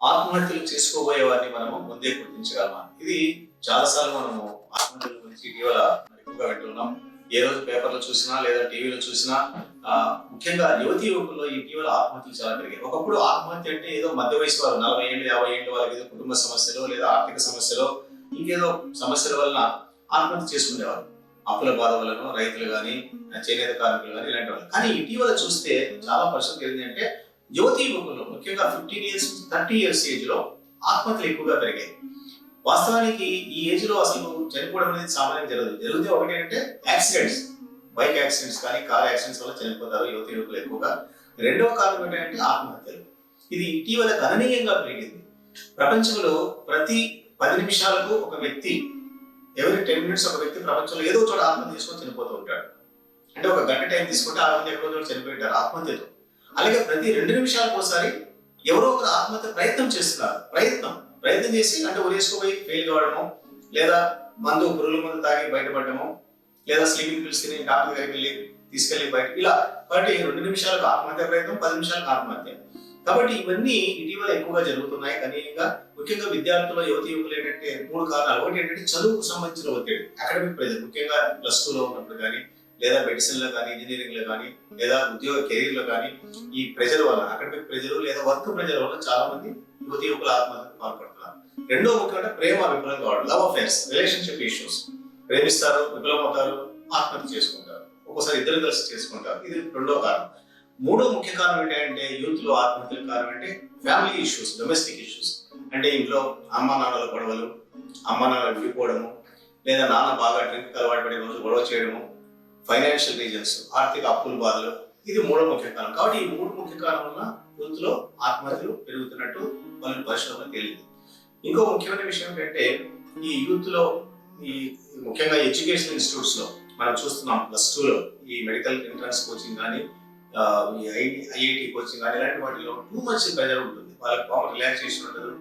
ఆత్మహత్యలు చేసుకోబోయే వారిని మనము ముందే గుర్తించగలమా? ఇది చాలాసార్లు మనము ఆత్మహత్యల గురించి ఇటీవల ఎక్కువగా వింటున్నాం. ఏ రోజు పేపర్లో చూసినా లేదా టీవీలో చూసినా ముఖ్యంగా యువతి యువకుల్లో ఇటీవల ఆత్మహత్యలు చాలా పెరిగాయి. ఒకప్పుడు ఆత్మహత్య అంటే ఏదో మధ్య వయసు వారు నలభై ఏళ్ళు యాభై ఏళ్ళు వాళ్ళకి ఏదో కుటుంబ సమస్యలు లేదా ఆర్థిక సమస్యలు ఇంకేదో సమస్యల వలన ఆత్మహత్య చేసుకునేవారు. అప్పుల బాధ వలన రైతులు కానీ చేనేత కార్మికులు కానీ ఇలాంటి వాళ్ళు. కానీ ఇటీవల చూస్తే చాలా పరిస్థితి ఏంటంటే యువతి యువకులు ముఖ్యంగా ఫిఫ్టీన్ ఇయర్స్ థర్టీ ఇయర్స్ ఏజ్లో ఆత్మహత్యలు ఎక్కువగా పెరిగాయి. వాస్తవానికి ఈ ఏజ్లో అసలు చనిపోవడం అనేది సామాన్యం జరగదు. జరిగితే ఒకటి అంటే యాక్సిడెంట్స్ బైక్ యాక్సిడెంట్స్ కానీ కార్ యాక్సిడెంట్స్ వల్ల చనిపోతారు యువతి యువకులు ఎక్కువగా. రెండవ కారణం ఏంటంటే ఆత్మహత్యలు. ఇది ఇటీవల గణనీయంగా పెరిగింది. ప్రపంచంలో ప్రతి పది నిమిషాలకు ఒక వ్యక్తి ఎవరి టెన్ మినిట్స్ ఒక వ్యక్తి ప్రపంచంలో ఏదో చోట ఆత్మహత్య చేసుకొని చనిపోతూ ఉంటాడు. అంటే ఒక గంట టైం తీసుకుంటే ఆ మంది ఎక్కడో చోట చనిపోయి ఉంటారు. ఆత్మహత్యతో. అలాగే ప్రతి రెండు నిమిషాలకు ఒకసారి ఎవరో ఒకరు ఆత్మహత్య ప్రయత్నం చేస్తున్నారు. ప్రయత్నం ప్రయత్నం చేసి అంటే ఉరేసుకోపోయి ఫెయిల్ కావడము లేదా మందు పురుగుల మందు తాగి బయటపడము లేదా స్లీపింగ్ పిల్స్ తిని డాక్టర్ దగ్గరికి వెళ్ళి తీసుకెళ్ళి బయట ఇలా కాబట్టి రెండు నిమిషాలకు ఆత్మహత్య ప్రయత్నం పది నిమిషాలకు ఆత్మహత్య. కాబట్టి ఇవన్నీ ఇటీవల ఎక్కువగా జరుగుతున్నాయి. కనీయంగా ముఖ్యంగా విద్యార్థుల యువతి యువకులు ఏంటంటే మూడు కారణాలు. ఒకటి ఏంటంటే చదువుకు సంబంధించిన ఒత్తిడి అకాడమిక్ ప్రెజర్ ముఖ్యంగా ప్లస్ టూలో ఉన్నప్పుడు కానీ లేదా మెడిసిన్లో కానీ ఇంజనీరింగ్లో కానీ లేదా ఉద్యోగ కెరీర్లో కానీ ఈ ప్రెజర్ వల్ల అకాడమిక్ ప్రెజర్ లేదా వర్క్ ప్రెజర్ వల్ల చాలా మంది యువతి యువకులు ఆత్మహత్యకు పాల్పడుతున్నారు. రెండో ముఖ్యమైన ప్రేమ విఫలం కావడం లవ్ అఫేర్స్ రిలేషన్షిప్ ఇష్యూస్ ప్రేమిస్తారు విఫలమవుతారు ఆత్మహత్య చేసుకుంటారు. ఒక్కోసారి ఇద్దరు కలిసి చేసుకుంటారు. ఇది రెండో కారణం. మూడో ముఖ్య కారణం ఏంటంటే యూత్లో ఆత్మహత్యల కారణం అంటే ఫ్యామిలీ ఇష్యూస్ డొమెస్టిక్ ఇష్యూస్ అంటే ఇంట్లో అమ్మ నాన్నల గొడవలు అమ్మ నాన్నలు విడిపోవడము లేదా నాన్న బాగా డ్రింక్ అలవాటు పడే రోజు గొడవ చేయడము ఫైనాన్షియల్ రీజన్స్ ఆర్థిక అప్పుల బాధలు ఇది మూడో ముఖ్య కారణం. కాబట్టి ఈ మూడు ముఖ్య కారణం వల్ల యూత్లో ఆత్మహత్యలు పెరుగుతున్నట్టు వాళ్ళు పరిశోధన తేలింది. ఇంకో ముఖ్యమైన విషయం ఏంటంటే ఈ యూత్లో ఈ ముఖ్యంగా ఎడ్యుకేషన్ ఇన్స్టిట్యూట్స్లో మనం చూస్తున్నాం ప్లస్ టూలో ఈ మెడికల్ ఎంట్రన్స్ కోచింగ్ కానీ ఈ ఐఐటి కోచింగ్ కానీ ఇలాంటి వాటిలో టూ మచ్ ప్రెజర్ ఉంటుంది. వాళ్ళకి పాపం రిలాక్సేషన్ ఉండదు.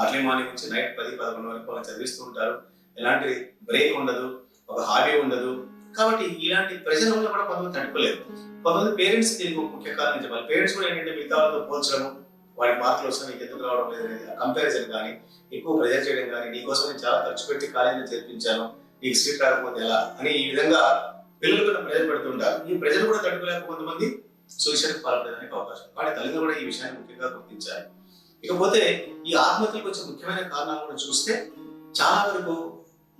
అర్లీ మార్నింగ్ నుంచి నైట్ పది పదకొండు వరకు వాళ్ళు చదివిస్తూ ఉంటారు. ఎలాంటి బ్రేక్ ఉండదు ఒక హాబీ ఉండదు. కాబట్టి ఇలాంటి ప్రెషర్ వల్ల కూడా కొంతమంది తట్టుకోలేదు కొంతమంది పేరెంట్స్ దీనికి ముఖ్య కారణం చెప్పాలి? పేరెంట్స్ కూడా ఏంటంటే మిగతా వాళ్ళతో పోల్చడం వాడికి మార్కులు వస్తాయి నీకు ఎందుకు రావడం లేదు అనేది కంపారిజన్ కానీ ఎక్కువ ప్రెజర్ చేయడం కానీ నీకోసం నేను చాలా ఖర్చు పెట్టి కాలేజీలో చేర్పించాను నీకు సీట్ రాకపోతే ఎలా అని ఈ విధంగా పిల్లలు కూడా ప్రెజర్ పెడుతుంటారు ఈ ప్రెజర్ కూడా తట్టుకోలేక కొంతమంది సూసైడ్ పాల్పడడానికి అవకాశం వాటి తల్లిదండ్రులు కూడా ఈ విషయాన్ని ముఖ్యంగా గుర్తించాలి. ఇకపోతే ఈ ఆత్మహత్యలకు వచ్చే ముఖ్యమైన కారణాలు కూడా చూస్తే చాలా వరకు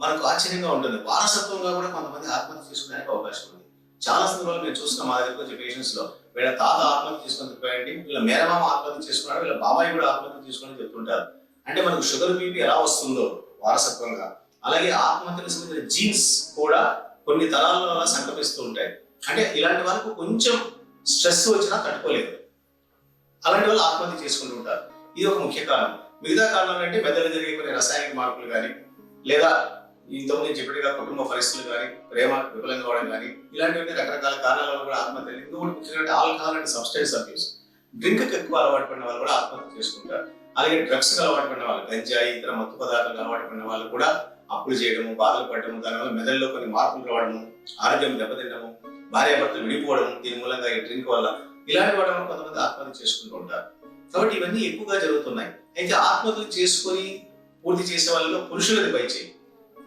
మనకు ఆశ్చర్యంగా ఉంటుంది. వారసత్వంగా కూడా కొంతమంది ఆత్మహత్య చేసుకోవడానికి అవకాశం ఉంది. చాలా సందర్భాలు మేము చూస్తున్నాం మా దగ్గర వచ్చే పేషెంట్స్లో వీళ్ళ తాత ఆత్మహత్య చేసుకొని పోయండి వీళ్ళ మేనమామ ఆత్మహత్య చేసుకున్నాడు వీళ్ళ బాబాయ్ కూడా ఆత్మహత్య చేసుకొని చెప్తుంటారు. అంటే మనకు షుగర్ బీపీ ఎలా వస్తుందో వారసత్వంగా. అలాగే ఆత్మహత్యకు సంబంధించిన జీన్స్ కూడా కొన్ని తరాల్లో అలా సంక్రమిస్తూ ఉంటాయి. అంటే ఇలాంటి వాళ్ళకు కొంచెం స్ట్రెస్ వచ్చినా తట్టుకోలేదు. అలాంటి వాళ్ళు ఆత్మహత్య చేసుకుంటూ ఉంటారు. ఇది ఒక ముఖ్య కారణం. మిగతా కారణాలు అంటే మెదడు జరిగే కొన్ని రసాయనిక మార్పులు కానీ లేదా ఇంతకుముందు చెప్పినట్టుగా కుటుంబ పరిస్థితులు కానీ ప్రేమ విఫలం కావడం కానీ ఇలాంటివన్నీ రకరకాల కారణాల వల్ల కూడా ఆత్మహత్య ఇంకొకటి ముఖ్యంగా alcohol and substance abuse. Drink ఎక్కువ అలవాటు పడిన వాళ్ళు కూడా ఆత్మహత్య చేసుకుంటారు. అలాగే డ్రగ్స్ అలవాటు పడిన వాళ్ళు గంజాయి ఇతర మత్తు పదార్థాలకు అలవాటు పడిన వాళ్ళు కూడా అప్పులు చేయడము బాధలు పడటము దానివల్ల మెదడులో కొన్ని మార్పులు రావడము ఆరోగ్యం దెబ్బతిండము భార్యాభర్తలు విడిపోవడం దీని మూలంగా ఈ డ్రింక్ వల్ల ఇలాంటి వాటి వల్ల కొంతమంది ఆత్మహత్య చేసుకుంటూ ఉంటారు. కాబట్టి ఇవన్నీ ఎక్కువగా జరుగుతున్నాయి. అయితే ఆత్మహత్యలు చేసుకొని పూర్తి చేసే వాళ్ళలో పురుషులది పై చేయి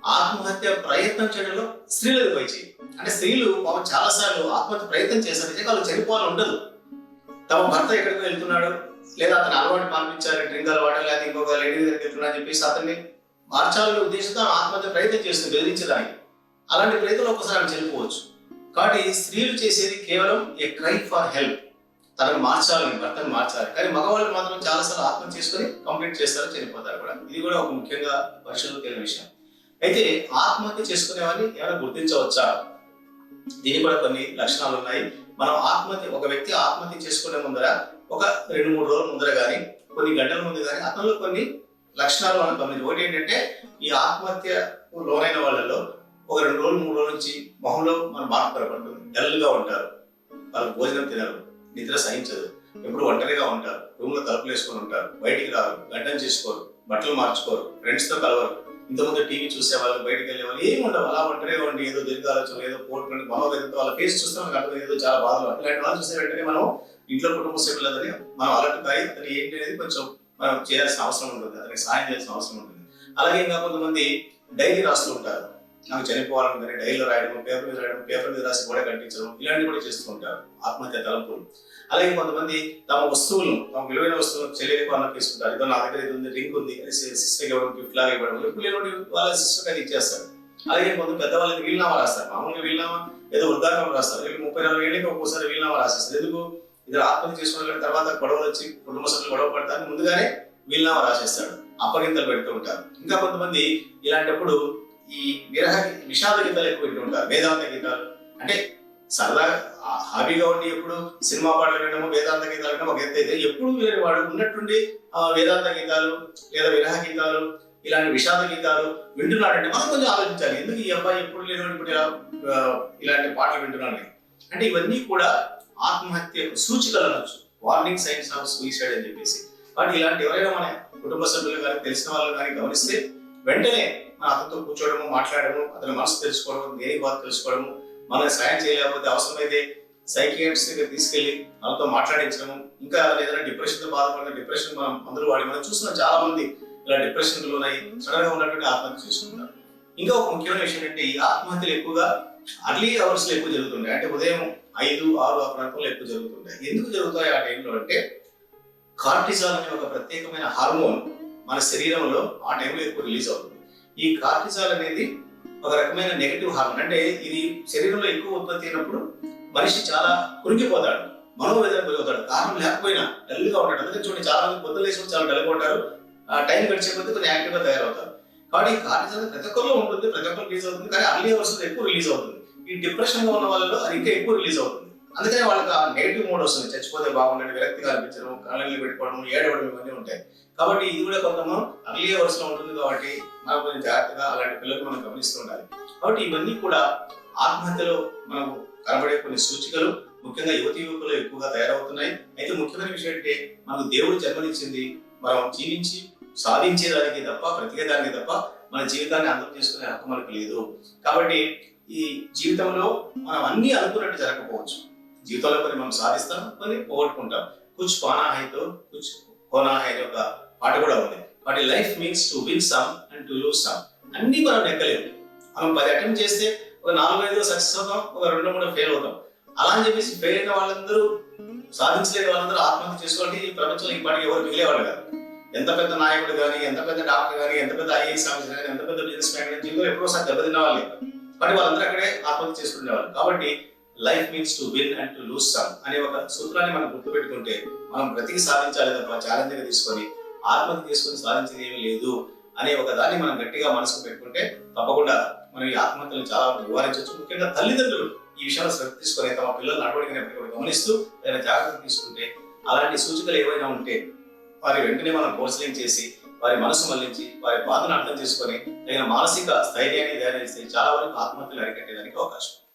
ఆత్మహత్య ప్రయత్నం చేయడంలో స్త్రీలకు పై చేయి అంటే స్త్రీలు పాపం చాలా సార్లు ఆత్మహత్య ప్రయత్నం చేస్తారు నిజంగా వాళ్ళు చనిపోవాలని ఉండదు. తమ భర్త ఎక్కడికి వెళ్తున్నాడు లేదా అతను అలవాటు పంపించాలి డ్రింక్ అలవాటు లేదా ఇంకొక లేడీ దగ్గరికి వెళ్తున్నా అని చెప్పేసి అతన్ని మార్చాలనే ఉద్దేశంతో ఆత్మహత్య ప్రయత్నం చేస్తుంది బెదిరించడానికి. అలాంటి ప్రయత్నం ఒకసారి ఆమె చనిపోవచ్చు. కాబట్టి స్త్రీలు చేసేది కేవలం ఏ క్రై ఫర్ హెల్ప్. తనను మార్చాలని భర్తను మార్చాలి. కానీ మగవాళ్ళు మాత్రం చాలాసార్లు ఆత్మహత్య చేసుకొని కంప్లీట్ చేస్తారు చనిపోతారు కూడా. ఇది కూడా ఒక ముఖ్యంగా పరిశోధన తెలియని విషయం. అయితే ఆత్మహత్య చేసుకునే వాళ్ళని ఏమైనా గుర్తించవచ్చా? దీని కూడా కొన్ని లక్షణాలు ఉన్నాయి. మనం ఆత్మహత్య ఒక వ్యక్తి ఆత్మహత్య చేసుకునే ముందర ఒక రెండు మూడు రోజుల ముందర కానీ కొన్ని గంటల ముందు కానీ అతనిలో కొన్ని లక్షణాలు మనం గమనించి ఒకటి ఏంటంటే ఈ ఆత్మహత్య లోనైన వాళ్ళలో ఒక రెండు రోజులు మూడు రోజుల నుంచి మొహంలో మన మార్పు కనపడుతుంది. డల్గా ఉంటారు. వాళ్ళు భోజనం తినరు. నిద్ర సహించదు. ఎప్పుడు ఒంటరిగా ఉంటారు. రూమ్లో తలుపులు వేసుకొని ఉంటారు. బయటికి రారు. గడ్డం చేసుకోరు. బట్టలు మార్చుకోరు. ఫ్రెండ్స్తో కలవరు. ఇంతకుముందు టీవీ చూసేవాళ్ళు బయటకు వెళ్ళేవాళ్ళు ఏమి ఉండవు. అలా ఒంటరిగా ఉండి ఏదో దీర్ఘ ఆలోచన ఏదో పోటీ మనోవేదనతో వాళ్ళ ఫేస్ చూస్తే మనకు అర్థం ఏదో చాలా బాధలు ఇలాంటి వాళ్ళు చూస్తే వెంటనే మనం ఇంట్లో కుటుంబ సభ్యులందరినీ మనం అలర్ట్ కాయి అతను ఏంటి అనేది కొంచెం మనం చేయాల్సిన అవసరం ఉంటుంది. అతనికి సహాయం చేయాల్సిన అవసరం ఉంటుంది. అలాగే ఇంకా కొంతమంది డైరీ రాస్తూ ఉంటారు. నాకు చనిపోవాలని డైరీలో రాయడం పేపర్ మీద రాయడం పేపర్ మీద రాసి కూడా కట్టించడం ఇలాంటివి కూడా చేస్తూ ఉంటారు. ఆత్మహత్య తలంపులు. అలాగే కొంతమంది తమ వస్తువులను తమ విలువైన వస్తువులను చెల్లెలకు అన్నకు తీసుకుంటారు. ఇదో నా దగ్గర ఇది ఉంది రింగ్ ఉంది అని సిస్టర్కి ఇవ్వడం గిఫ్ట్ లాగా ఇవ్వడం ఎప్పుడు లేని వాళ్ళ సిస్టర్ అది ఇచ్చేస్తారు. అలాగే కొంత పెద్దవాళ్ళకి వీలునామా రాస్తారు. మామూలుగా వీలునామా ఏదో వృద్ధాక్రమం రాస్తారు. వీళ్ళు ముప్పై నలభై ఏళ్ళకి ఒక్కోసారి వీలునామా రాసేస్తారు. ఎందుకు? ఇద్దరు ఆత్మహత్య చేసుకున్న తర్వాత గొడవలు వచ్చి కుటుంబ సభ్యులు గొడవ పడతారు. ముందుగానే వీలునామా రాసేస్తాడు అప్పగింతలు పెడుతూ ఉంటారు. ఇంకా కొంతమంది ఇలాంటప్పుడు ఈ విరహ విషాద గీతాలు ఎక్కువ వింటూ ఉంటారు వేదాంత గీతాలు. అంటే సరదా హాబీగా ఉండి ఎప్పుడు సినిమా పాటలు వినడము వేదాంత గీతాలు వినడం ఒక ఎత్తు అయితే ఎప్పుడు వేరే వాడు ఉన్నట్టుండి ఆ వేదాంత గీతాలు లేదా విరహ గీతాలు ఇలాంటి విషాద గీతాలు వింటున్నాడంటే మనం కొంచెం ఆలోచించాలి. ఎందుకు ఈ అబ్బాయి ఎప్పుడు లేనివాడు ఇప్పుడు ఇలా, ఇలాంటి పాటలు వింటున్నాడు అంటే ఇవన్నీ కూడా ఆత్మహత్య సూచికలు అనొచ్చు. వార్నింగ్ సైన్స్ ఆఫ్ సూసైడ్ అని చెప్పేసి. కాబట్టి ఇలాంటి ఎవరైనా మన కుటుంబ సభ్యులు కానీ తెలిసిన వాళ్ళు కానీ గమనిస్తే వెంటనే అతనితో కూర్చోవడము మాట్లాడము అతని మనసు తెలుసుకోవడము దేని బాధ తెలుసుకోవడము మనకి సాయం చేయలేకపోతే అవసరమైతే సైకియాట్రిస్ట్ దగ్గర తీసుకెళ్ళి వాళ్ళతో మాట్లాడించడము ఇంకా లేదంటే డిప్రెషన్తో బాధపడిన డిప్రెషన్ మనం అందరూ వాడి మనం చూస్తున్నాం చాలా మంది ఇలా డిప్రెషన్ లోనై సడన్గా ఉన్నటువంటి ఆత్మహత్య చేసుకుంటారు ఇంకా ఒక ముఖ్యమైన విషయం ఏంటంటే ఈ ఆత్మహత్యలు ఎక్కువగా అర్లీ అవర్స్లో ఎక్కువ జరుగుతుంటాయి. అంటే ఉదయం ఐదు ఆరు ఆ ప్రాంతంలో ఎక్కువ జరుగుతుంటాయి. ఎందుకు జరుగుతాయి ఆ టైంలో అంటే కార్టిజాల్ అనే ఒక ప్రత్యేకమైన హార్మోన్ మన శరీరంలో ఆ టైంలో ఎక్కువ రిలీజ్ అవుతుంది. ఈ కార్టిజాల్ అనేది ఒక రకమైన నెగటివ్ హార్మోన్ అంటే ఇది శరీరంలో ఎక్కువ ఉత్పత్తి అయినప్పుడు మనిషి చాలా కురికిపోతాడు మనోవేదన పోతాడు కారణం లేకపోయినా డల్గా ఉంటాడు. అందుకని చూడండి చాలా మంది పొద్దులు వేసుకుని చాలా డల్గా ఉంటారు. ఆ టైం గడిచే కొద్దీ కొంచెం యాక్టివ్గా తయారవుతారు. కాబట్టి ఈ కార్టిజాల్ ప్రతి ఒక్కరిలో ఉంటుంది ప్రతి ఒక్కరు రిలీజ్ అవుతుంది. కానీ అర్లీ అవర్స్ ఎక్కువ రిలీజ్ అవుతుంది. ఈ డిప్రెషన్ ఉన్న వాళ్ళలో అది ఇంకా ఎక్కువ రిలీజ్ అవుతుంది. అందుకని వాళ్ళకి ఆ నెగిటివ్ మోడ్ వస్తుంది. చచ్చిపోతే బాగుండండి విరక్తిగా అనిపించడం కళ్ళని పెట్టుకోవడం ఏడవడం ఇవన్నీ ఉంటాయి. కాబట్టి ఇది కూడా కొంత అర్లీ అవర్స్లో ఉంటుంది కాబట్టి మనం కొంచెం జాగ్రత్తగా అలాంటి పిల్లలు మనం గమనిస్తూ ఉండాలి. కాబట్టి ఇవన్నీ కూడా ఆత్మహత్యలో మనకు కనబడే కొన్ని సూచికలు ముఖ్యంగా యువతి యువకులు ఎక్కువగా తయారవుతున్నాయి. అయితే ముఖ్యమైన విషయం అంటే మనకు దేవుడు జన్మనిచ్చింది మనం జీవించి సాధించేదానికి తప్ప బ్రతికేదానికి తప్ప మన జీవితాన్ని అందం చేసుకునే హక్కు మనకు లేదు. కాబట్టి ఈ జీవితంలో మనం అన్ని అనుకున్నట్టు జరగకపోవచ్చు. జీవితంలో కొన్ని మనం సాధిస్తాం కొన్ని పోగొట్టుకుంటాం. కుచ్ పానా హైతో కుచ్ కోనా హై పాట కూడా ఉంది. వాటి life means to win some and to lose some అన్ని మనం నెక్కలేము మనం పది అటెంప్ట్ చేస్తే ఒక నాలుగు ఐదు సక్సెస్ అవుతాం ఒక రెండు మూడు ఫెయిల్ అవుతాం. అలా అని చెప్పేసి ఫెయిల్ అయిన వాళ్ళందరూ సాధించలేని వాళ్ళందరూ ఆత్మహత్య చేసుకోండి ఈ ప్రపంచంలో ఇప్పటికి ఎవరు మిగిలేవాళ్ళు కాదు. ఎంత పెద్ద నాయకుడు కానీ ఎంత పెద్ద డాక్టర్ కానీ ఎంత పెద్ద ఐఏఎస్ ఆఫీసర్ కానీ ఎంత పెద్ద బిజినెస్ మ్యాన్ కానీ జీవితంలో ఎప్పుడో సార్ దెబ్బతిన్న వాళ్ళే. కానీ వాళ్ళందరూ అక్కడే ఆత్మహత్య చేసుకునేవాళ్ళు కాబట్టి life means to win and to lose some అనే ఒక సూత్రాన్ని మనం గుర్తుపెట్టుకుంటే మనం ప్రతికి సాధించాలి తప్ప ఛాలెంజ్గా తీసుకొని ఆత్మహత్య చేసుకుని సాధించేది ఏమీ లేదు అనే ఒక దాన్ని మనం గట్టిగా మనసుకు పెట్టుకుంటే తప్పకుండా మనం ఈ ఆత్మహత్యలు చాలా నివారించవచ్చు. ముఖ్యంగా తల్లిదండ్రులు ఈ విషయంలో శ్రద్ధ తీసుకొని తమ పిల్లల నడవడికని గమనిస్తూ ఏదైనా జాగ్రత్త తీసుకుంటే అలాంటి సూచికలు ఏవైనా ఉంటే వారి వెంటనే మనం కౌన్సిలింగ్ చేసి వారి మనసు మళ్ళించి వారి బాధను అర్థం చేసుకొని తగిన మానసిక స్థైర్యాన్ని ధైర్యం ఇస్తే చాలా వరకు ఆత్మహత్యలు అరికట్టేదానికి అవకాశం.